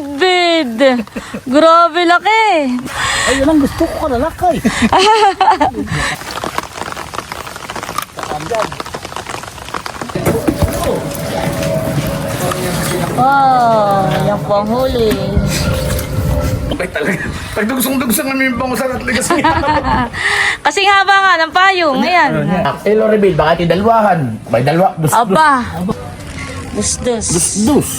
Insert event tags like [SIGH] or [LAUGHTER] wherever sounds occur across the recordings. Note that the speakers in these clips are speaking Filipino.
bid-bid. Grabe laki. Ay, yun ang gusto ko kalalakay. Wow, yan po ang huli. Ay talaga. Pag dugusong-dugusong namin yung bangusan at ligas [LAUGHS] niya. Kasi haba nga ng payong. Ayan. Eh, Loribel, baka tidalwahan. May dalwa. Dus, Aba. Dus-dus. dus,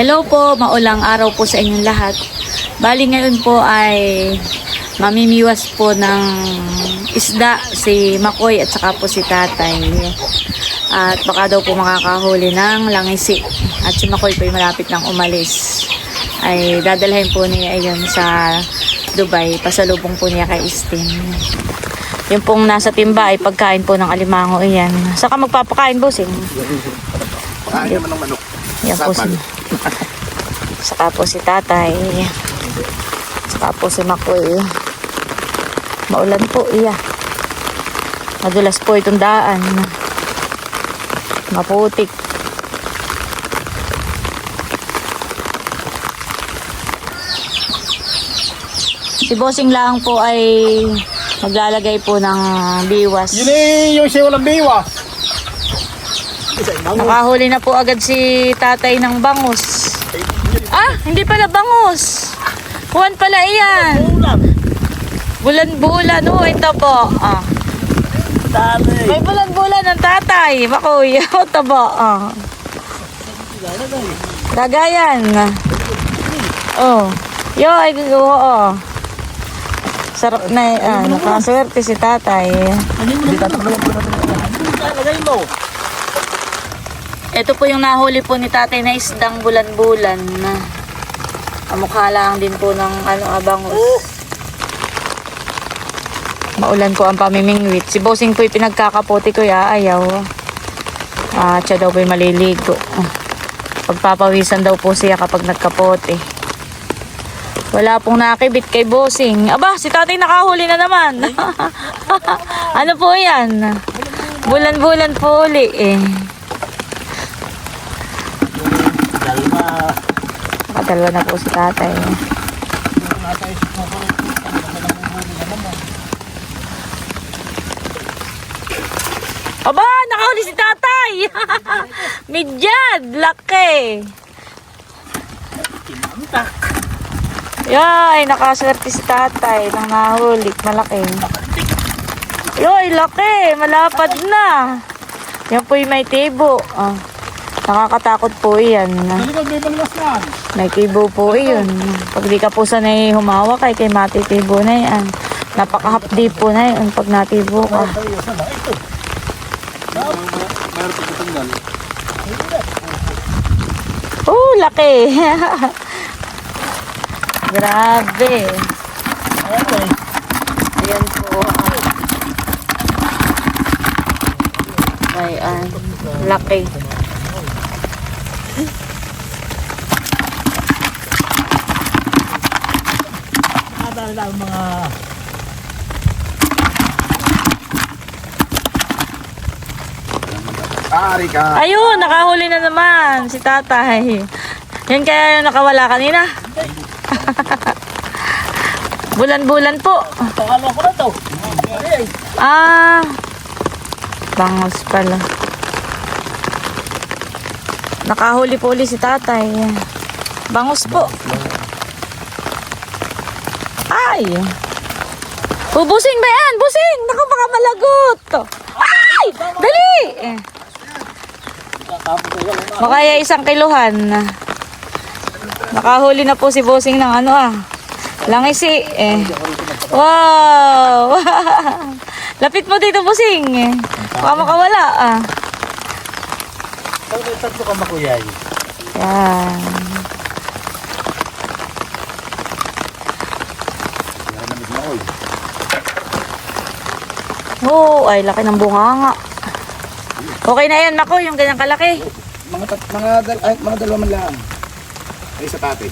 Hello po, maulang araw po sa inyong lahat. Bali ngayon po ay mamimiwas po ng isda si Makoy at saka po si Tatay. At baka daw po makakahuli ng langisi. At si Makoy po ay malapit ng umalis. Ay dadalhin po niya ayun sa Dubai. Pasalubong po niya kay Istin. Yung pong nasa timba ay pagkain po ng alimango iyan. Saka magpapakain bossing. Pakain naman ng manok. Yan po si Saka po si tatay. Saka po si Makoy. Maulan po, iya. Madulas po itong daan. Maputik. Si Bossing lang po ay maglalagay po ng biwas. Yun eh, yung siya walang biwas. Nakahuli na po agad si tatay ng bangus. Ah, hindi pala bangus. Juan pala iyan. Bulan-bulan. Oh, ito po. Ah. May bulan-bulan ng tatay. Makuya. [LAUGHS] O, tabo. Ah. Kagayan. Oh. Yo, ay oo. Sarap na ah, nakaswerte si tatay. Hindi po natin. Lagay mo. Ito po yung nahuli po ni tatay na isdang bulan-bulan na kamukha lang din po ng ano abangus. Maulan po ang pamimingwit. Si Bossing po yung pinagkakapote ko ya, ayaw. Ah, siya daw po yung maliligo. Pagpapawisan daw po siya kapag nagkapote. Wala pong nakibit kay Bossing. Aba, si tatay nakahuli na naman. [LAUGHS] ano po yan? Bulan-bulan po uli eh. Dalma. Nakadalawa na po si tatay. Aba, nakahuli si tatay! [LAUGHS] Midyad! Laki! Yay, nakaswerte si tatay nang nahuli. Malaki. Yoy, laki! Malapad na! Yan po yung may tibo. Ah, nakakatakot po yan. Hindi ka bibaliwas yan. May kibo po yun. Pag di ka po sanay humawak kay kay matitibo na yan. Napakahapdi po na yun pag natibo ka. Oh, laki. [LAUGHS] Grabe. Ayan po. Ayan. Laki. Nadali lang mga... Ari ka. Ayun, nakahuli na naman si tatay. Yan kaya yung nakawala kanina. [LAUGHS] Bulan-bulan po. Pangalo ko na to. Ah, bangos pala. Nakahuli po uli si tatay. Bangos po. Ay! Oh, busing ba yan? Busing! Naku, baka malagot! Ay! Dali! Makaya isang kiluhan. Nakahuli na po si Busing ng ano ah. Langisi eh. Wow! [LAUGHS] Lapit mo dito, Busing. Baka makawala ah. Tatlo ka makuyay. Yan. Oh, ay laki ng bunganga. Okay na yan, Mako, yung ganyang kalaki. Mga, tat, mga, dal, ay, mga dalawa man lang. Ay, sa tatay.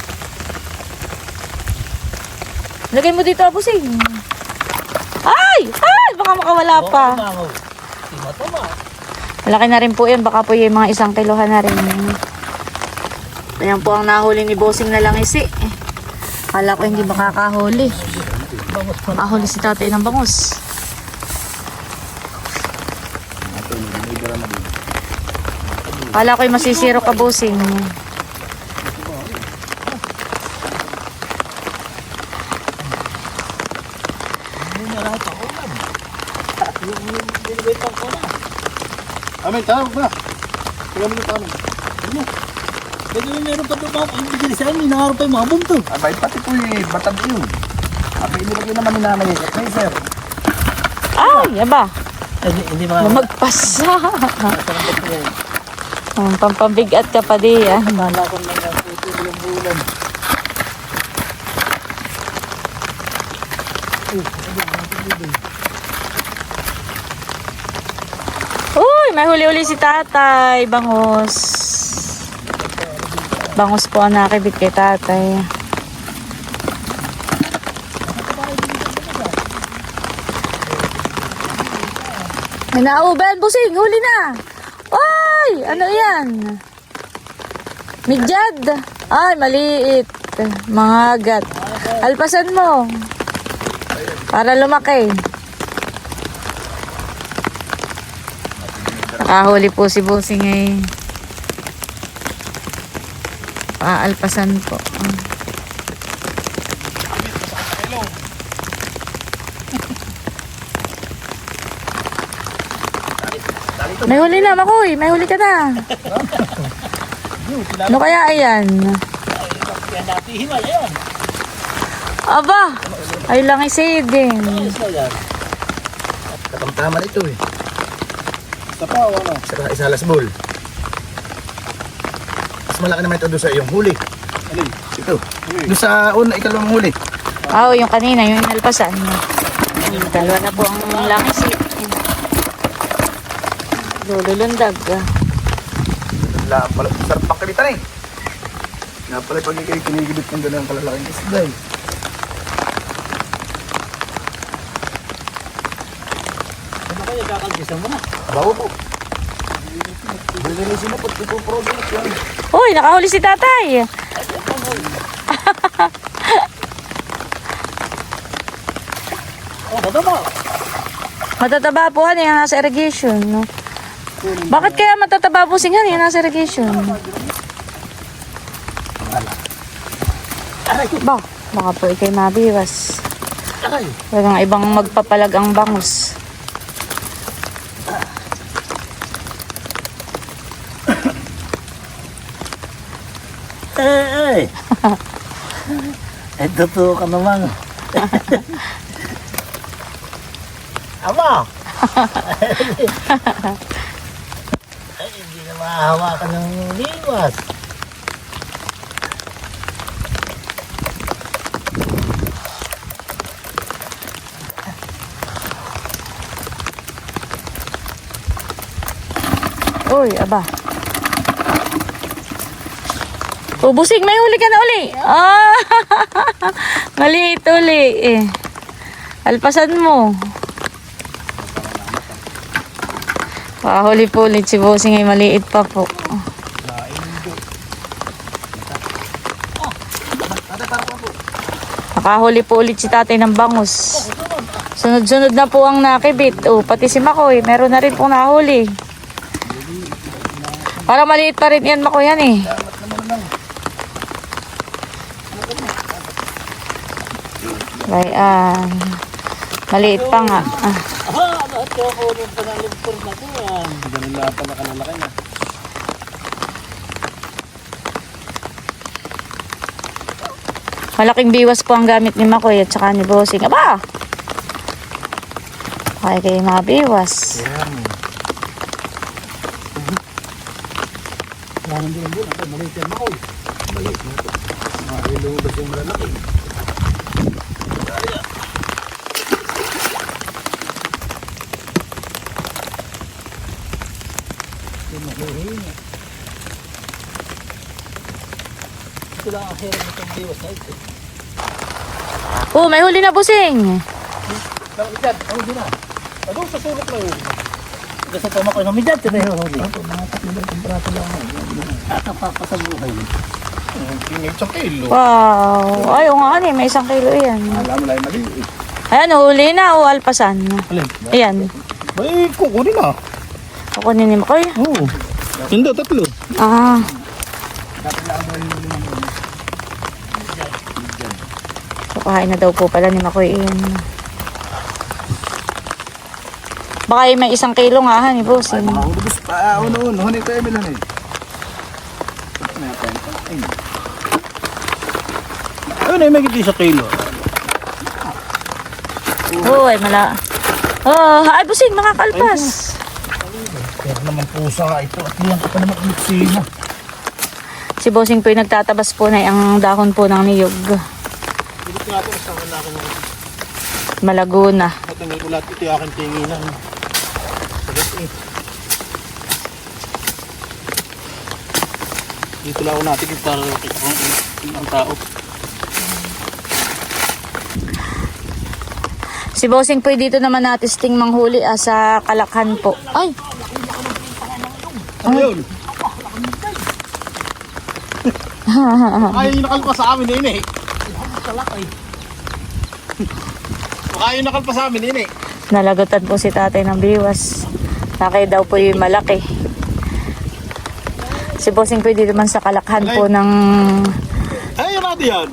Lagay mo dito, Busing. Ay! Ay! Baka makawala pa. Mangaw. Tama tama. Malaki na rin po yun. Baka po yung mga isang kilohan na rin. Ayan po ang nahuli ni Bossing na lang isi. Kala ko hindi makakahuli. Makahuli si tatay ng bangus. Kala ko yung masisiro ka. Hindi ako na. Amin, tawag na. Tingnan mo kami. Ano? Mo meron pa ang bigyan sa amin. Nangarap pa yung mga bunto. Abay, pati po yung batag yun. Abay, inilagay naman ni nanay. At may sir. Ay, aba. Hindi, hindi mga... Lumagpas. Ang pampabigat ka pa di, ah. Nalakan lang ang puto ng bulan. Uy, may huli-huli si tatay. Bangus. Bangus po ang nakibit kay tatay. May nauban, busing. Huli na. Uy, ano yan? Midyad. Ay, maliit. Mga agat. Alpasan mo. Para lumaki. Nakahuli po si Bossing eh. Paalpasan po. May huli na, Makoy. May huli ka na. Ano kaya ayan? Yan dati himal, ayan. Aba, ay lang na yan. Katamtaman ito eh. Isa pa, wala. Saka isa lasbol. Mas malaki naman ito doon sa iyong huli. Alin? Ito. Doon sa una, ikalawang huli. Oo, yung kanina, yung inalpasan. Dalawa na po ang langis. Lululundag. Wala pala. Sarap pang kalitan eh. Nga pala pag ikay kinigibit ng ganun kalalaking isda eh. Ano kaya kakalbisan mo na? Bawo po. Bilinisin mo po. Ito product yan. Uy, nakahuli si tatay. [LAUGHS] Oh, mo. Matataba po yan, yung nasa irrigation. No? Bakit kaya matataba po singan yung nasa irrigation? Ba, baka po ikay mabiwas. Walang ibang magpapalag ang bangus. Eh, eh. [LAUGHS] Eh, totoo ka naman. [LAUGHS] Ama! [LAUGHS] Ay, hindi na mahahawakan ng liwas. Uy, aba. Ubusing, may huli ka na uli. Ah, [LAUGHS] maliit uli eh. Alpasan mo. Pahuli po ulit si Bossing ay maliit pa po. Nakahuli po ulit si tatay ng bangus. Sunod-sunod na po ang nakibit. Oh, pati si Makoy, meron na rin pong nahuli. Para maliit pa rin yan, Makoy, yan eh. Bayan. Maliit pa nga. Ah. Ah, lahat ko ako nung panalagpur na ko yan. Ganun na pala kalalaki na. Malaking biwas po ang gamit ni Makoy at saka ni Bossing. Aba! Okay kayo mga biwas. Yan. Yan ang bilanggo na. Maliit yan ako. Maliit na ito. Mga ilubas yung malalaki. Ito lang ang hirap nitong biwas na ito. Oh, may huli na Bossing. Namidad, ang hindi na. Ano sa sulok na yun? Gusto pa makoy namidad, ito na yung huli. Ito, mga tatlong kumprato lang ako. At ang papasabuhay. Yung isang kilo. Wow. Ay, oo nga, ano may isang kilo yan. Alam mo lang maliit. Ayan, huli na o alpasan. Alin? Ayan. Ay, kukunin na. Kukunin ni Makoy. Oo. Hindi, tatlo. Ah. Kukain na daw po pala ni Makoy iyan. Baka yung may isang kilo nga ha ni boss. Ay, mga ulubos pa. Uno, uno. Hunay ko, Emil, hunay. Ay, Ano yung magiging sa kilo? Ay mala. Oh, ay busing, makakalpas. Pero naman pusa nga ito. At liyan ka pa naman ang sino. Si Bossing po yung nagtatabas po na ang dahon po ng niyog. Hindi ko natin sa wala ko ng Malaguna. Matingin ko lahat ito yung aking tinginan. Sagat eh. Dito lang ako natin para kita ko ang, ang tao. Si Bossing po dito naman natisting manghuli ah, sa Kalakhan po. Ay, Ano yun? [LAUGHS] Kaya yung nakalpa sa amin ini. Baka yung nakalpa sa amin ini. nalagutan po si tatay ng biwas. Laki daw po yung malaki. Si Bossing po dito man sa Kalakhan po ng Ay, yun natin yan.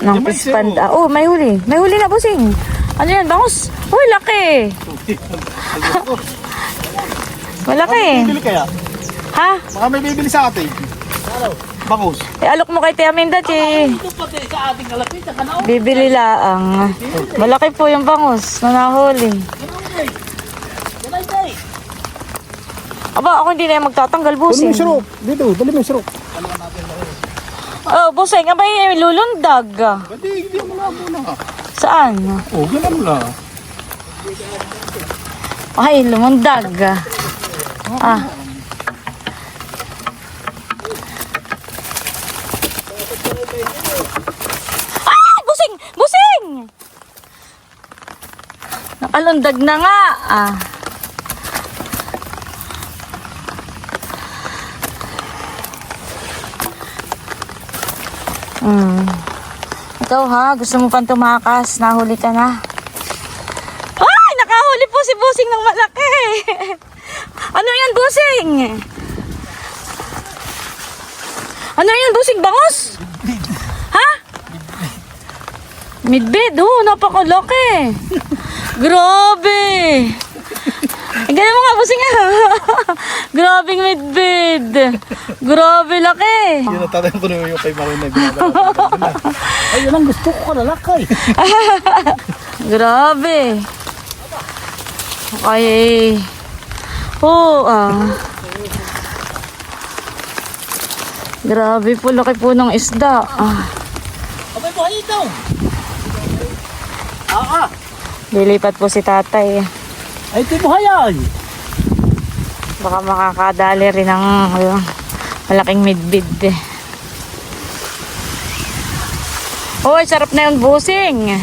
ng pispanda. Oh, may huli. May huli na Bossing. Ano yan, bangus? Uy, laki. [LAUGHS] Malaki. Bibili kaya? Ha? Baka may bibili sa atin. Bangus. Eh, alok mo kay Tia Minda, chi. Sa ating kalapit, sa kanao. Bibili laang. Malaki po yung bangus na nahuli. Aba, ako hindi na yung magtatanggal, Dali mo busing. sirok. Dito, dali mo sirok. Oh, busing, abay, eh, lulundag. Pwede, hindi mo na muna. Saan? Oh, ganun lang. Ay, lumundag. Ah. Ay, busing! Busing! Nakalundag na nga. Ah. Hmm. Ikaw ha, gusto mo pang tumakas, na. Ay, nakahuli po si Busing ng malaki. Ano yan, Busing? Ano yan, Busing? Bangus? Ha? Midbid, oh, napakalaki. Grabe. Ganda mo nga, Busing ah. [LAUGHS] Grabing midbid. Grabe laki. Yun ang tatay ko na yung kay Maroy na ginagawa. [LAUGHS] Ay, yun ang gusto ko kalalakay. [LAUGHS] Grabe. Okay. Oo, ah. Grabe po, laki po ng isda. Ah. Abay, buhay ito. Ah, ah. Lilipat po si tatay. Ay, ito buhay ay. Baka makakadali rin ng uh, malaking midbid. eh. Hoy, sarap na yung busing.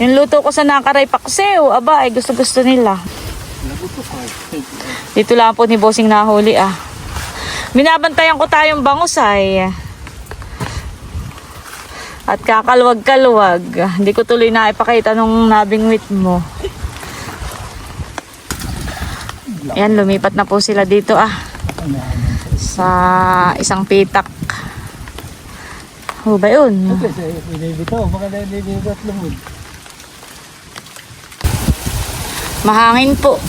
Yung luto ko sa nakaray paksiw. Aba, ay gusto-gusto nila. Dito lang po ni Bossing nahuli ah. Binabantayan ko tayong bangus ay. At kakalwag-kalwag. Hindi ko tuloy na ipakita nung nabingwit mo. Yan, lumipat na po sila dito ah. Sa isang pitak. Ho ba yun? At lumod. Mahangin po.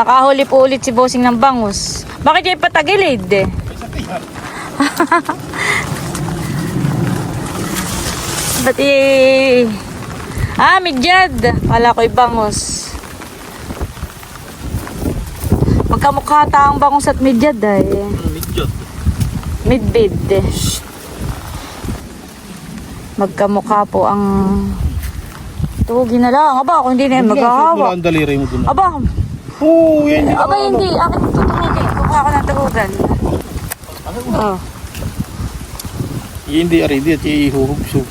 Nakahuli po ulit si Bossing ng bangus. Bakit yung patagilid eh? [LAUGHS] Ba't i... Ah, midyad. Kala ko'y bangus. Magkamukha taong bangus at midyad ay. Medyo. Midbid. Magkamukha po ang Tugi na lang. Aba, ako hindi na daliri mo dun. Aba, Oo, yan. aba hindi. Akin tutugin. Kukuha ko ng tugugan. Oh. Hindi ready at ihuhubsog.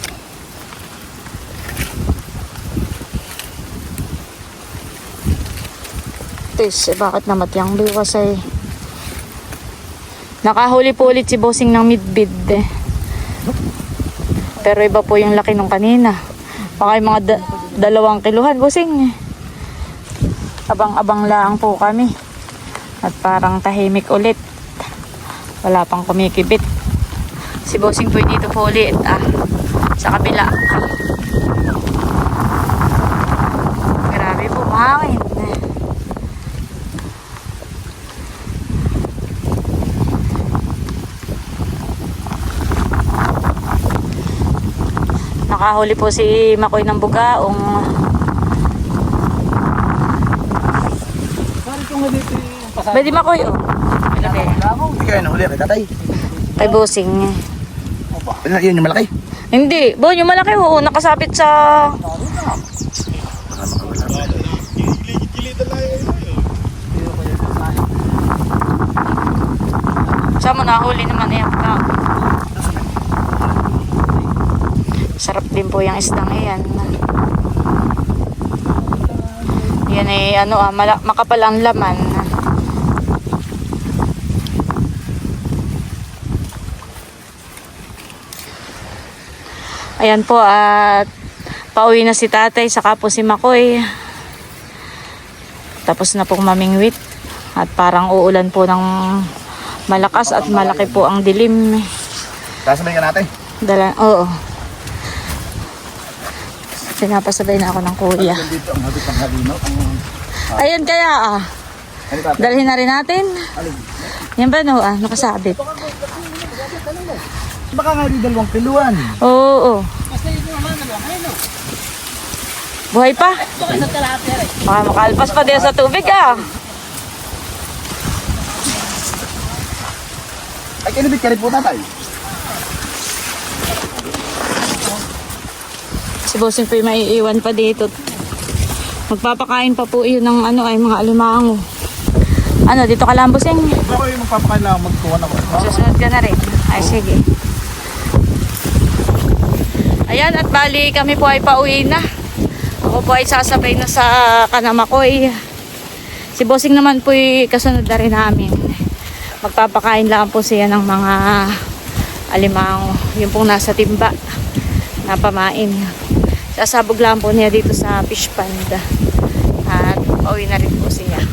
Tis, eh, bakit namat yung biwas ay nakahuli po ulit si bossing ng midbid eh. Pero iba po yung laki nung kanina. Baka yung mga da- dalawang kiluhan, bossing. Abang-abang lang po kami. At parang tahimik ulit. Wala pang kumikibit. Si bossing po dito po ulit ah. Sa kabila. Grabe po, mahangin. Nakahuli po si Makoy ng bugaong. Kung dito yung pasado. Pwede Makoy oh. Ilagay. Hindi kayo nahuli kay tatay. Kay Bossing. Ano, yun yung malaki. Hindi. Bo, yung malaki oo. Nakasabit sa... Sa mo nahuli naman yan ka. Sarap din po yung isdang iyan. Yan ay ano ah, makapal ang laman. Ayan po at pauwi na si tatay saka po si Makoy. Tapos na pong mamingwit at parang uulan po ng malakas at malaki po ang dilim. Kasabay ka natin. Dala, oo. Pinapasabay na ako ng kuya. Dito ang habit ng halino. Ang... Ayan kaya ah. Ano? Dalhin na rin natin. Yan ba no ah, nakasabit. Baka nga di dalawang kiluan. Oo. oo. Buhay pa. Baka makalpas pa din sa tubig ah. Ay, kinibit ka rin po tatay. Bossing po yung maiiwan pa dito. Magpapakain pa po yun ng ano ay mga alimango. Ano, dito ka lang, Bossing? Ako yung magpapakain lang magkuha na ko. Susunod ka na rin. Ay, sige. Ayan, at bali kami po ay pauwi na. Ako po ay sasabay na sa Kanamakoy. Si Bossing naman po ay kasunod na rin namin. Magpapakain lang po siya ng mga alimango. Yung pong nasa timba na pamain. Sasabog lang po niya dito sa fish pond. At pauwi na rin po siya.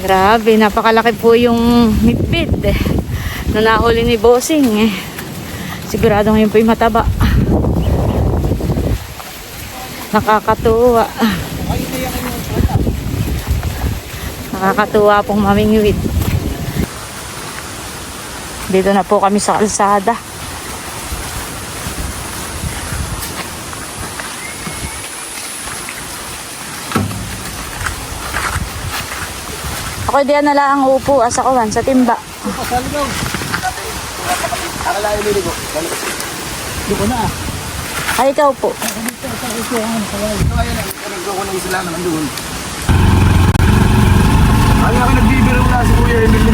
Grabe, napakalaki po yung mitbit eh, na nahuli ni Bossing eh. Sigurado ngayon po yung mataba. Nakakatuwa. Nakakatuwa pong mamingwit. Dito na po kami sa kalsada. Ako diyan na lang ang upo asa kawan sa timba. Akala yung liligo. Hindi ko na ah. Ay ikaw po. Ko. Ay, ako nagbibiro na si Kuya Emil. [LAUGHS]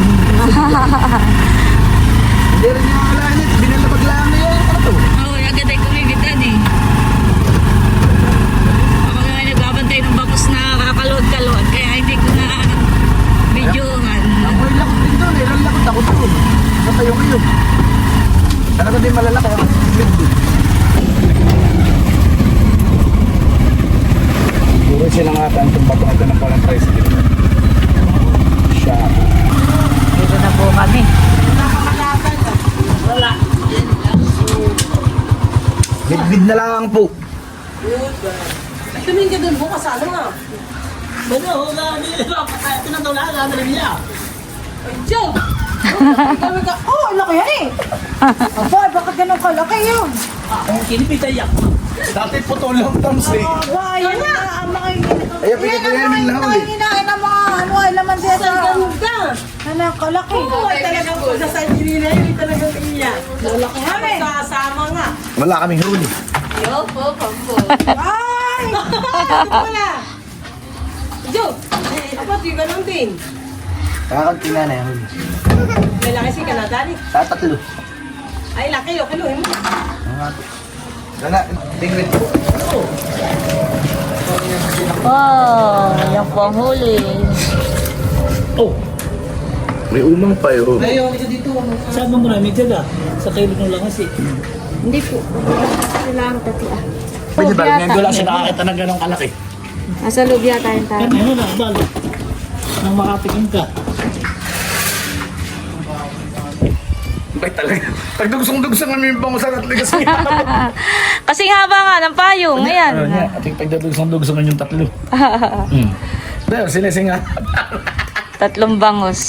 Hindi rin niya akalain yun. Binalabag lang na yun. Ano to? Oo, oh, agad ay kumibitan eh. Ako nga nagbabantay ng bapos na kakalod-kalod, kaya hindi ko na videohan. Ako yung lakot din doon. Ilang lakot ako doon. Natayo kayo. Talaga din malalaki. Ako Puro silang ata ang tumbato ito ng palang tricycle. Siya. Dito na po kami. Bidbid na lang po. Tumingin ka dun bukas, ano nga? Ano, wala, hindi na pinatawlaan na rin niya. Joe! Kami ka, oh, ang laki yan eh! Aba, bakit ganun kalaki yun? Ang kinipita yak. Dati putol lang tams eh. Aba, yan na, ang mga Ay, pigit na yan yung lahuli. hinahin ng mga ano ay laman din sa... ganda? Ano, kalaki. Oo, ay talagang po sa San Girina yun, talagang iyan. Lalaki kami. Kasama nga. Wala kaming huli. Ay! Ito pala. Joe! Aba, di ganun din. Kakanti nga na yung huli. Lalaki si Canada ni. Tatatlo. Ay, laki yun. Kiluhin mo. Po. Wow, yan po ang huli. Oh, May umang pa yun. Ayaw, isa dito. saan mo muna? May tiyaga. Sa kayo nung lang kasi. Hindi po. Kailangan tati ah. Pwede ba? Ngayon lang siya nakakita ng ganong kalaki. Nasa loob yata yung tayo. Yan, ano na, balo. Nang makatikim ka. Bay talaga. Pagdugsong-dugsong kami yung bango sa katligas niya. [LAUGHS] Kasi haba nga ng payong. Ayan. Ano niya, ating pagdadugsong-dugsongan yung tatlo. [LAUGHS] Hmm. Dahil sinisinga. Tatlong bangus.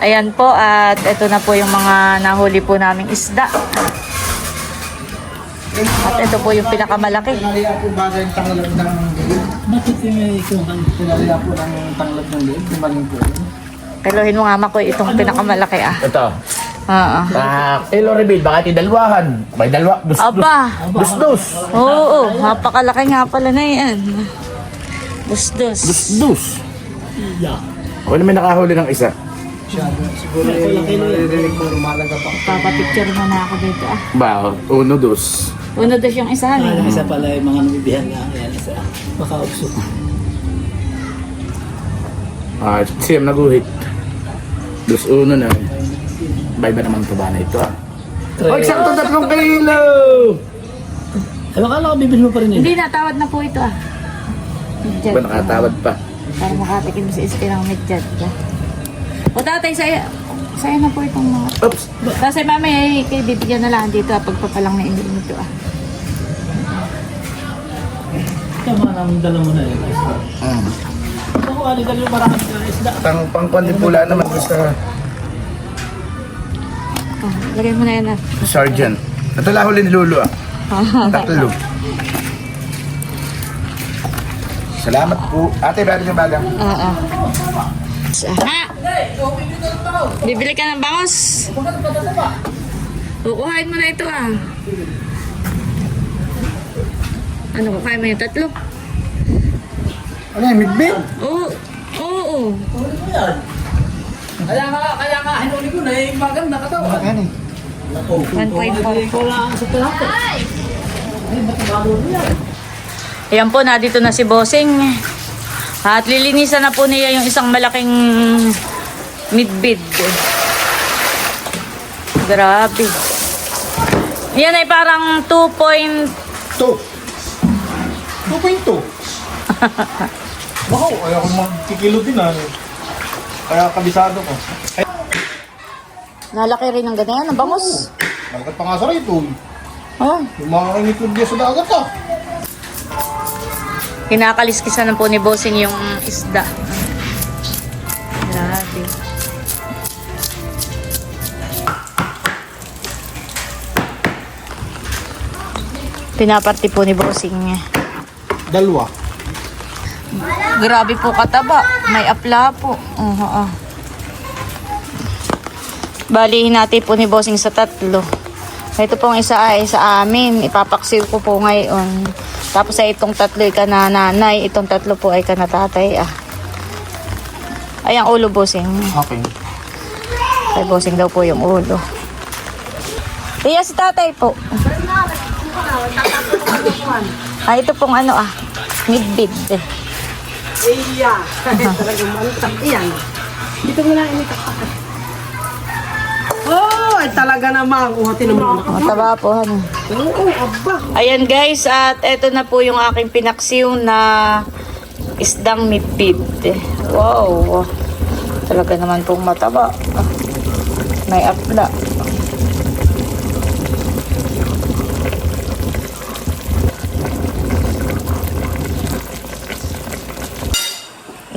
Ayan po at ito na po yung mga nahuli po naming isda. At ito po yung pinakamalaki. Pinaliya po bagay yung tanglad ng liig. Bakit yung? Pinaliya po ng tanglad ng liig. Tumaling po. Kilohin mo nga makoy itong pinakamalaki ah. Ito. Oo. Ah, Elo Reveal, baka tidalwahan. May dalwa. Dus, Aba. dus, dus. Oo, napakalaki nga pala na yan. Busdos. Dus, dus. Yeah. Ako naman nakahuli ng isa. Siguro yung. Papapicture mo na ako dito ah. Ba, uno, dos. Uno dos yung isa. Ah, eh. isa pala yung mga nabibihan nga. Yan, isa. Baka ukso. Ah, siyam naguhit. Dos uno na. Bay ba naman ito ba na ito ah? Oh, eksakto tatlong kilo! Eh, baka lang bibili mo pa rin yun. Hindi natawad na po ito ah. Midyat. Ba nakatawad pa? Para makatikim si Estirang Midyat. O tatay, saya, saya na po itong mga... Oops! Kasi mamaya eh, kay bibigyan na lang dito ah, pagpapalang na hindi nito ah. Kaya mga nang dala mo na yun. Mm. Ako, ano dala yung maraming isda. Pang pangkwan din pula naman sa Oh, lagay mo na yan ah. sergeant. Lang huli ni Lulu ah. [LAUGHS] Tatlo. Salamat po. Ate, bali yung bagang. Oo. Ha? Bibili ka ng bangos? Kukuhain mo na ito ah. Ano, kukuhain mo yung tatlo? Ano yung midbit? Oo. Oo. Kaya nga, kaya nga, hinuli ko na yung maganda ka daw. Ano eh? 1.4. Wala sa plato. Ayan po, na dito na si Bossing. At lilinisan na po niya yung isang malaking midbid. Grabe. Yan ay parang 2. Two. 2.2. [LAUGHS] Wow, ayaw ko magkikilo din ah. Kaya kabisado ko. Nalaki rin ng ganyan, ang bangos. Malakad pa nga sa rito. Oh, Yung mga niya sa dagat ah. kinakaliskisan na po ni Bossing yung isda. Grabe. Pinaparty po ni Bossing. Dalawa. Grabe po kataba. May apla po. Oo. oo. Balihin natin po ni Bossing sa tatlo. Ito pong isa ay sa amin. Ipapaksiw ko po ngayon. Tapos ay itong tatlo ay kananay. Itong tatlo po ay kanatatay. Ah. Ay, ang ulo, Bossing. Okay. Kay Bossing daw po yung ulo. Iya, si tatay po. Ah, ito pong ano ah. Midbid. Iya. [LAUGHS] Talagang malutak yan. Dito mo na initak Oh, ay talaga naman. Uhatin naman. Mataba po, ano. Oo, aba. Ayan guys, at eto na po yung aking pinaksiw na isdang midbid. Wow. Talaga naman pong mataba. May apla.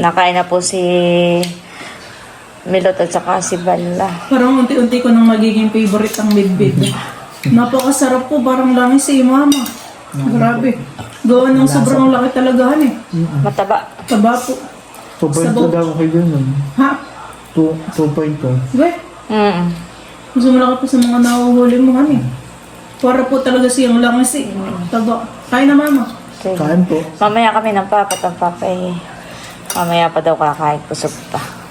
Nakain na po si Milot at saka si Bala. Parang unti-unti ko nang magiging favorite ang midbit. Napakasarap po, parang langis si mama. Grabe. Gawa ng sobrang laki talaga han eh. Mataba. Taba po. 2.2 daw kayo dun. Ha? 2.2. Weh, Mm. mas malaki pa sa mga nahuhuli mo han eh. Para po talaga siyang langis eh. Taba. Kaya na mama. Okay. Kain po. Mamaya kami ng papa, ang papa eh. Mamaya pa daw kakain, kusog pa.